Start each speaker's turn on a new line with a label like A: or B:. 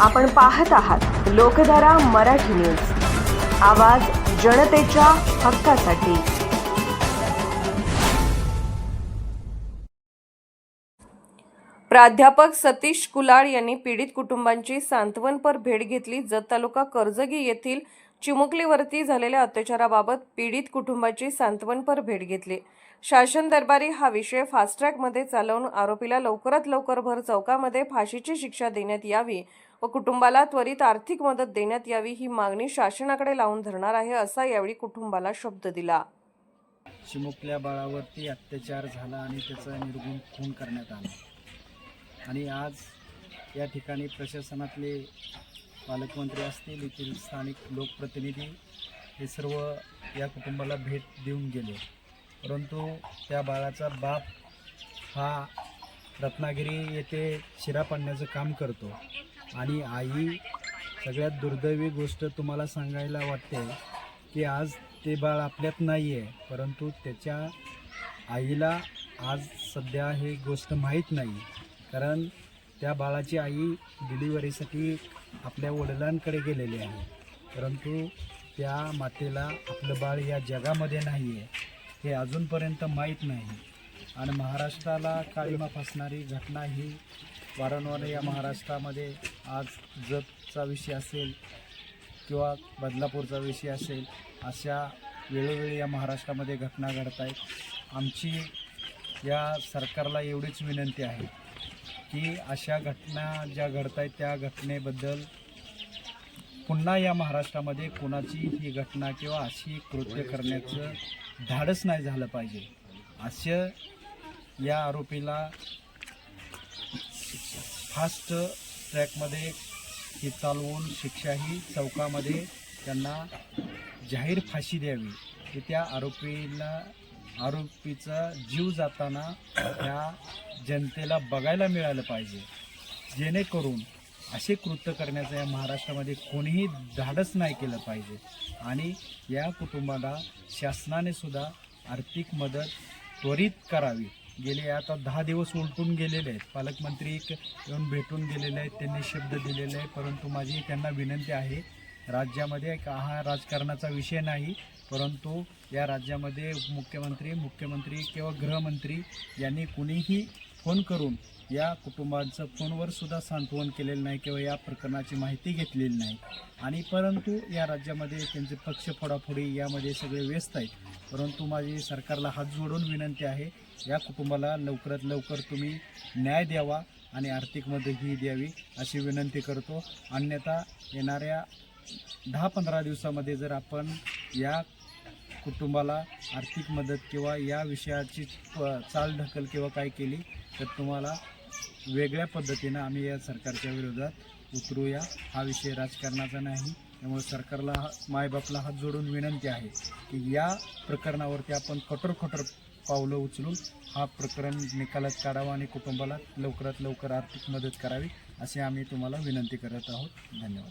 A: आपण पाहत आहात लोकधारा मराठी न्यूज. आवाज जनतेच्या हक्कासाठी. प्राध्यापक सतीश कुलाळ यांनी पीडित कुटुंबांची सांत्वनपर भेट घेतली. जत तालुका कर्जगी येथील चिमुकलीवरती झालेल्या अत्याचाराबाबत पीडित कुटुंबाची सांत्वनपर भेट घेतली. शासन दरबारी हा विषय फास्ट्रॅकमध्ये चालवून आरोपीला लवकरात लवकर भर चौकामध्ये फाशीची शिक्षा देण्यात यावी व कुटुंबाला त्वरित आर्थिक मदत देण्यात यावी ही मागणी शासनाकडे लावून धरणार आहे असा यावेळी कुटुंबाला शब्द दिला.
B: चिमुकल्या बाळावरती अत्याचार झाला आणि त्याचा निर्गुण खून करण्यात आला. आणि आज या ठिकाणी प्रशासनातले पालकमंत्री असतील येथील स्थानिक लोकप्रतिनिधी हे सर्व या कुटुंबाला भेट देऊन गेले. परंतु त्या बाळाचा बाप हा रत्नागिरी येथे शिरा पाडण्याचं काम करतो. आणि आई सगळ्यात दुर्दैवी गोष्ट तुम्हाला सांगायला वाटते की आज ते बाळ आपल्यात नाही आहे परंतु त्याच्या आईला आज सध्या हे गोष्ट माहीत नाही. कारण त्या बाळाची आई डिलिव्हरीसाठी आपल्या वडिलांकडे गेलेले आहे. परंतु त्या मातेला आपलं बाळ या जगामध्ये नाही आहे हे अजूनपर्यंत माहीत नाही. आणि महाराष्ट्राला काळीमा फसणारी घटना ही वारंवार या महाराष्ट्रामध्ये आज जतचा विषय असेल किंवा बदलापूरचा विषय असेल अशा वेळोवेळी या महाराष्ट्रामध्ये घटना घडत आहेत आमची या सरकारला एवढीच विनंती आहे. की अशा घटना ज्या घडत आहेत त्या घटनेबद्दल पुन्हा या महाराष्ट्रामध्ये कोणाची ही घटना किंवा अशी कृत्य करण्याचं धाडस नाही झालं पाहिजे. असं या आरोपीला फास्ट ट्रॅकमध्ये ही चालवून शिक्षाही चौकामध्ये त्यांना जाहीर फाशी द्यावी. की त्या आरोपीला आरोपीचा जीव जाताना त्या जनतेला बघायला मिळालं पाहिजे. जेणेकरून असे कृत्य करण्याचं या महाराष्ट्रामध्ये कोणीही धाडस नाही केलं पाहिजे. आणि या कुटुंबाला शासनाने सुद्धा आर्थिक मदत त्वरित करावी. गेले आता दहा दिवस उलटून गेलेले आहेत. पालकमंत्री एक येऊन भेटून गेलेले आहेत. त्यांनी शब्द दिलेले आहे परंतु माझी त्यांना विनंती आहे राज्यामध्ये एक हा राजकारणाचा विषय नाही. परंतु या राज्यामध्ये मुख्यमंत्री मुख्यमंत्री किंवा गृहमंत्री यांनी कुणीही फोन करून या कुटुंबांचं फोनवर सुद्धा सांत्वन केलेलं नाही किंवा या प्रकरणाची माहिती घेतलेली नाही. आणि परंतु या राज्यामध्ये त्यांचे पक्ष फोडाफोडी यामध्ये सगळे व्यस्त आहेत. परंतु माझी सरकारला हात जोडून विनंती आहे या कुटुंबाला लवकरात लवकर तुम्ही न्याय द्यावा आणि आर्थिक मदतही द्यावी अशी विनंती करतो. अन्यथा येणाऱ्या दहा पंधरा दिवसामध्ये जर आपण या कुटुंबाला आर्थिक मदत किंवा या विषयाची चाल चालढकल किंवा काय केली तर तुम्हाला वेगळ्या पद्धतीनं आम्ही या सरकारच्या विरोधात उतरूया. हा विषय राजकारणाचा नाही. त्यामुळे सरकारला हा- मायबापला हात जोडून विनंती आहे की या प्रकरणावरती आपण कठोर कठोर पावलं उचलून हा प्रकरण निकालात काढावा आणि कुटुंबाला लवकरात लवकर आर्थिक मदत करावी असे आम्ही तुम्हाला विनंती करत आहोत. धन्यवाद.